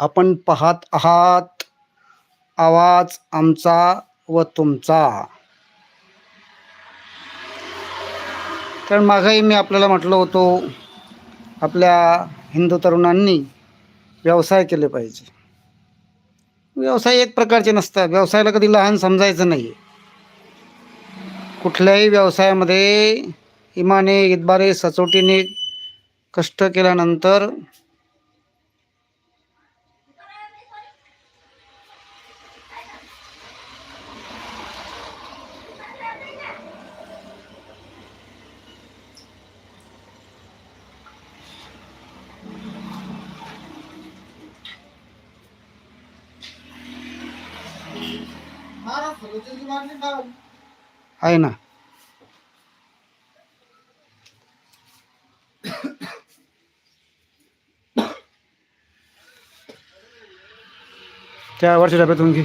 आपण पाहत आहात. आवाज आमचा व तुमचा. तर मागही मी आपल्याला म्हटलं होतो आपल्या हिंदू तरुणांनी व्यवसाय केले पाहिजे. व्यवसाय एक प्रकारचे नसतात. व्यवसायाला कधी लहान समजायचं नाही कुठल्याही व्यवसायामध्ये इमाने इतबारे सचोटीने कष्ट केल्यानंतर आहे ना. त्या वरच्या डब्यातून घे.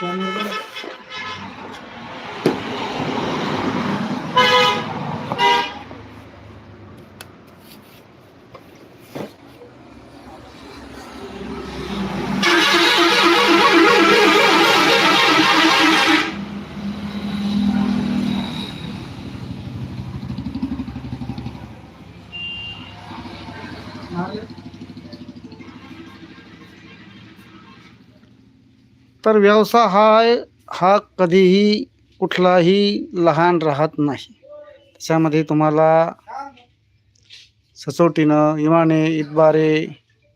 Sen तर व्यवसाय हा हा कधीही कुठलाही लहान राहत नाही. त्याच्यामध्ये तुम्हाला सचोटीनं इमाने इतबारे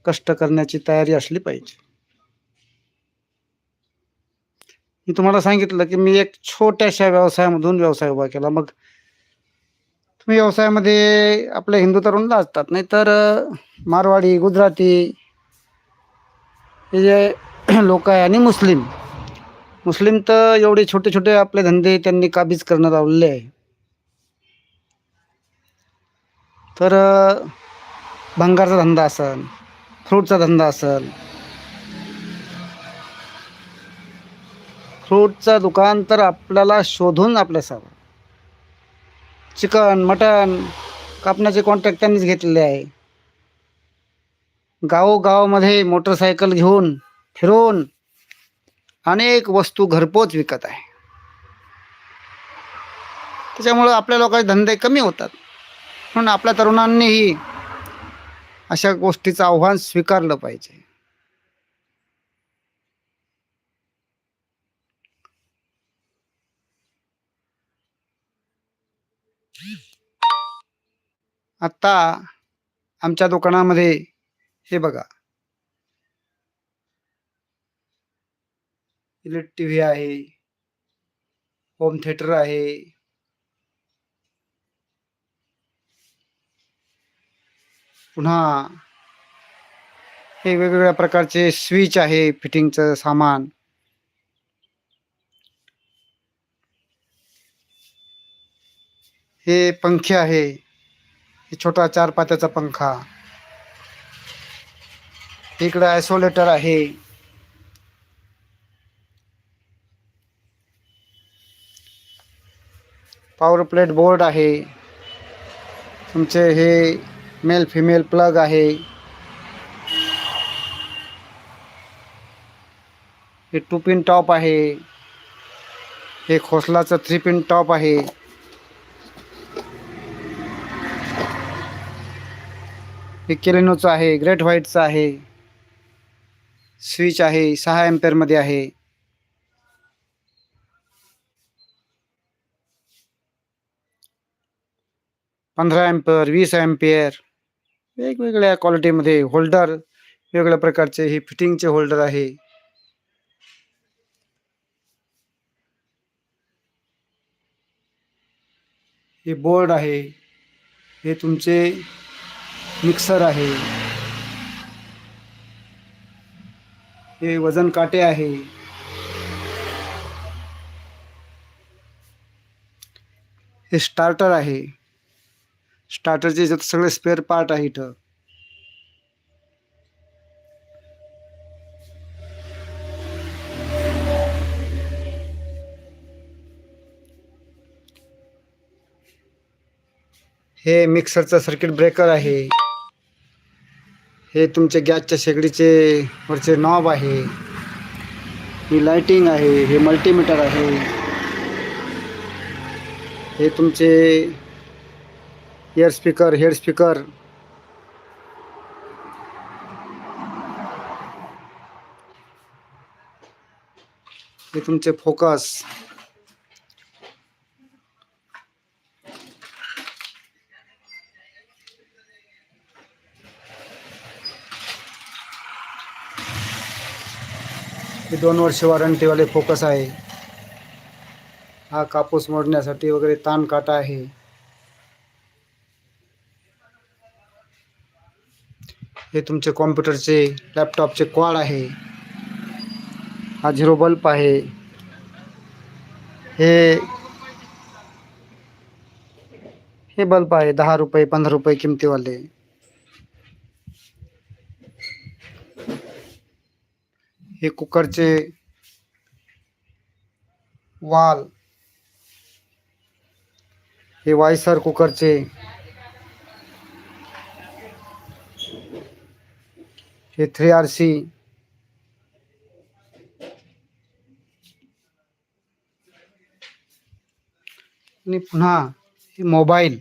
कष्ट करण्याची तयारी असली पाहिजे. मी तुम्हाला सांगितलं की मी एक छोट्याशा व्यवसायामधून व्यवसाय उभा केला. मग तुम्ही व्यवसायामध्ये आपले हिंदू तरुण लाजतात. नाही तर मारवाडी गुजराती हे जे लोक आहे आणि मुस्लिम. मुस्लिम तर एवढे छोटे छोटे आपले धंदे त्यांनी काबीज करणं लावलेले आहे. तर भंगारचा धंदा असेल फ्रूटचा धंदा असेल फ्रूटचं दुकान तर आपल्याला शोधून आपल्यासावं चिकन मटन कापण्याचे कॉन्ट्रॅक्ट त्यांनीच घेतलेले आहे. गावोगावामध्ये मोटरसायकल घेऊन फिरून अनेक वस्तू घरपोच विकत आहे. त्याच्यामुळं आपल्या लोकांचे धंदे कमी होतात. म्हणून आपल्या तरुणांनीही अशा गोष्टीचं आव्हान स्वीकारलं पाहिजे. आत्ता आमच्या दुकानामध्ये हे बघा. इलेक्ट टी व्ही आहे. होम थिएटर आहे. पुन्हा हे वेगवेगळ्या प्रकारचे स्विच आहे फिटिंगचं सामान. हे पंखे आहे. हे छोटा चार पात्याचा पंखा. इकडं आयसोलेटर आहे. पॉवर प्लेट बोर्ड आहे. तुमचे हे मेल फिमेल प्लग आहे. हे टू पिन टॉप आहे. हे खोसलाचं थ्री पिन टॉप आहे. हे केलेनोचं आहे ग्रेट व्हाईटचं आहे. स्विच आहे सहा एम्पेअरमध्ये आहे. पंधरा अँपर वीस अँपियर वेगवेगळ्या क्वालिटीमध्ये होल्डर वेगवेगळ्या प्रकारचे हे फिटिंगचे होल्डर आहे. हे बोर्ड आहे. हे तुमचे मिक्सर आहे. हे वजन काटे आहे. हे स्टार्टर आहे. स्टार्टरचे याच्यात सगळे स्पेअर पार्ट आहे इथं. हे मिक्सरचं सर्किट ब्रेकर आहे. हे तुमचे गॅसच्या शेगडीचे वरचे नॉब आहे. ही लाइटिंग आहे हे मल्टीमीटर आहे. हे तुमचे एअर स्पीकर हेड स्पीकर हे तुमचे फोकस हे दोन वर्ष वॉरंटीवाले फोकस आहे. हा कापूस मोडण्यासाठी वगैरे ताण काटा आहे. हे तुमचे कॉम्प्युटरचे, लॅपटॉपचे क्वाड आहे. हा झिरो बल्ब हे हे बल्ब आहे दहा रुपये, पंधरा रुपये किमतीवाले. हे कुकरचे वाल. हे वायसर कुकरचे. हे थ्री आर सी. आणि पुन्हा हे मोबाईल.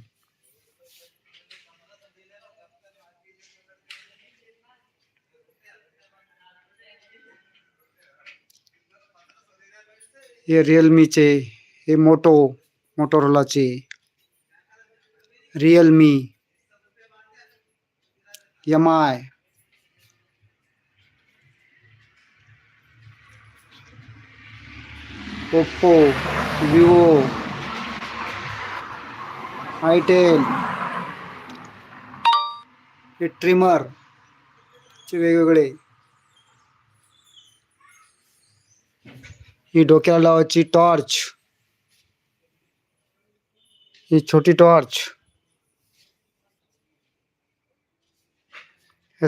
हे रिअलमीचे हे Moto मोटोरोलाचे. Realme. M I. Oppo Vivo itel trimmer चे वेगवेगळे. ही डोक्याला लावायची टॉर्च. ही छोटी टॉर्च.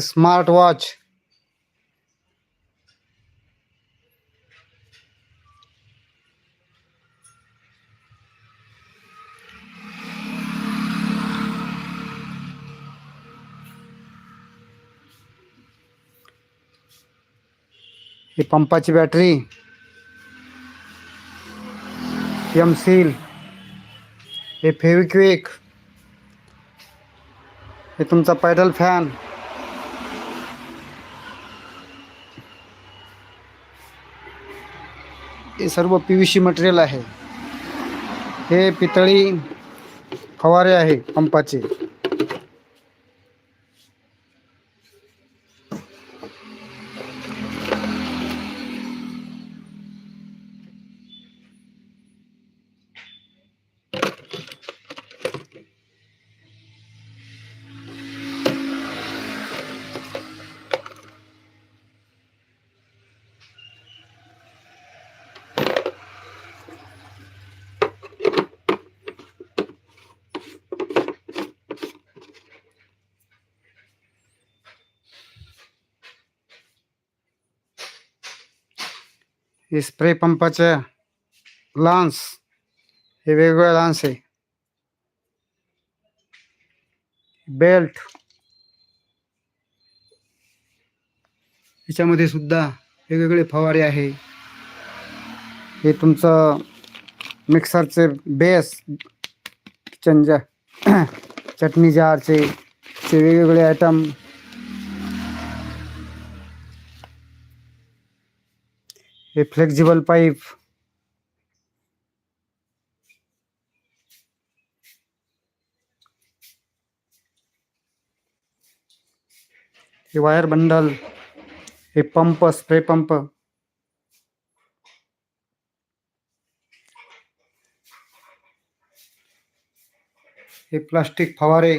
Smart watch. ही पंपाची बॅटरी. एम सील हे फेविक्विक. हे तुमचा पॅडल फॅन. हे सर्व पी व्ही सी मटेरियल आहे. हे पितळी फवारे आहे पंपाचे. हे स्प्रे पंपाचे लान्स हे वेगवेगळे लान्स आहे. बेल्ट याच्यामध्ये सुद्धा वेगवेगळे फवारे आहे. हे तुमचं मिक्सरचे बेस किचनच्या चटणी जारचे वेगवेगळे आयटम हे फ्लेक्झिबल पाईप हे वायर बंडल हे पंप स्प्रे पंप हे प्लास्टिक फवारे.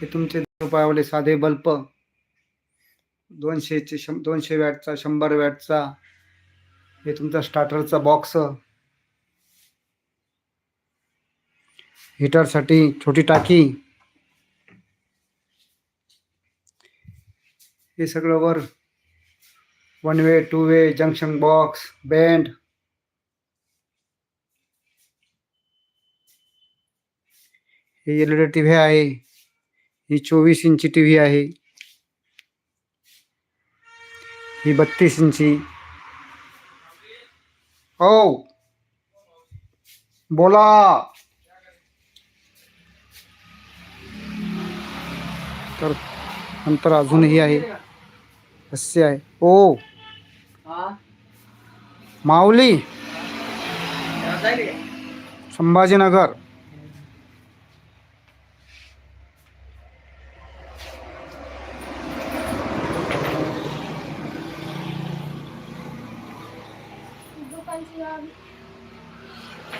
हे तुमचे रुपयावाले साधे बल्ब दोनशेचे शं दोनशे वॅटचा शंभर वॅटचा हे तुमचा स्टार्टरचा बॉक्स हीटरसाठी छोटी टाकी. हे सगळं वर one way two way junction box band हे L E D T V आहे. ही चोवीस इंची टी व्ही आहे. ही बत्तीस इंची. हो. बोला. तर नंतर अजूनही आहे. हास्य आहे. ओ माऊली. संभाजीनगर.